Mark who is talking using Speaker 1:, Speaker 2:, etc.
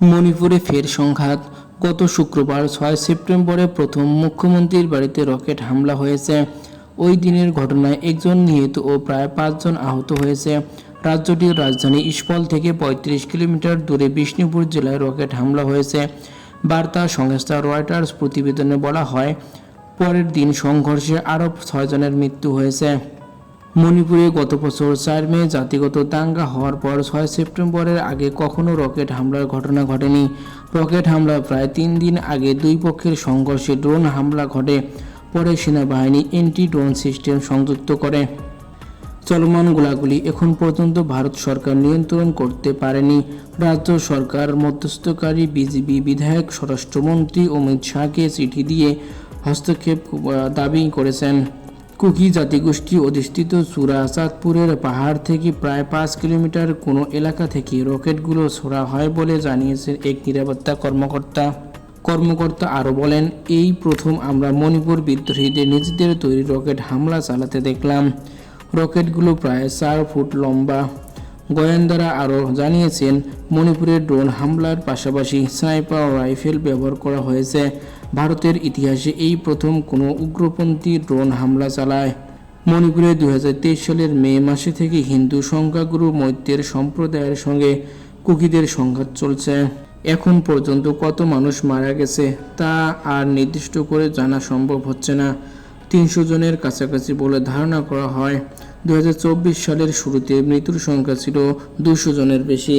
Speaker 1: মণিপুরে ফের সংঘাত। গত শুক্রবার ছয় সেপ্টেম্বরে প্রথম মুখ্যমন্ত্রীর বাড়িতে রকেট হামলা হয়েছে। ওই দিনের ঘটনায় একজন নিহত ও প্রায় পাঁচজন আহত হয়েছে। রাজ্যটির রাজধানী ইস্পল থেকে পঁয়ত্রিশ কিলোমিটার দূরে বিষ্ণুপুর জেলায় রকেট হামলা হয়েছে। বার্তা সংস্থা রয়টার্স প্রতিবেদনে বলা হয়, পরের দিন সংঘর্ষে আরও ছয়জনের মৃত্যু হয়েছে। মণিপুরে গত বছর চার মে জাতিগত দাঙ্গা হওয়ার পর ছয় সেপ্টেম্বরের আগে কখনো রকেট হামলার ঘটনা ঘটেনি। রকেট হামলার প্রায় তিন দিন আগে দুই পক্ষের সংঘর্ষে ড্রোন হামলা ঘটে, পরে সেনাবাহিনী এন্টি ড্রোন সিস্টেম সংযুক্ত করে। চলমান গোলাগুলি এখন পর্যন্ত ভারত সরকার নিয়ন্ত্রণ করতে পারেনি। রাজ্য সরকার মধ্যস্থকারী বিজেপি বিধায়ক, স্বরাষ্ট্রমন্ত্রী অমিত শাহকে চিঠি দিয়ে হস্তক্ষেপ দাবি করেছেন। কুকি জাতিগোষ্ঠী অধিষ্ঠিত চূড়া চাঁদপুরের পাহাড় থেকে প্রায় পাঁচ কিলোমিটার কোনো এলাকা থেকে রকেটগুলো ছোড়া হয় বলে জানিয়েছেন এক নিরাপত্তা কর্মকর্তা। কর্মকর্তা আরও বলেন, এই প্রথম আমরা মণিপুর বিদ্রোহীদের নিজেদের তৈরি রকেট হামলা চালাতে দেখলাম। রকেটগুলো প্রায় চার ফুট লম্বা। গোয়েন্দারা আরও জানিয়েছেন, মণিপুরের ড্রোন হামলার পাশাপাশি স্নাইপার রাইফেল ব্যবহার করা হয়েছে। ভারতের ইতিহাসে এই প্রথম কোনো উগ্রপন্থী ড্রোন হামলা চালায়। মণিপুরে দুই হাজার তেইশ সালের মে মাসে থেকে হিন্দু সংখ্যাগুরু মৈত্যের সম্প্রদায়ের সঙ্গে কুকিদের সংঘাত চলছে। এখন পর্যন্ত কত মানুষ মারা গেছে তা আর নির্দিষ্ট করে জানা সম্ভব হচ্ছে না। তিনশো জনের কাছাকাছি বলে ধারণা করা হয়। দু হাজার চব্বিশ সালের শুরুতে মৃত্যুর সংখ্যা ছিল দুশো জনের বেশি।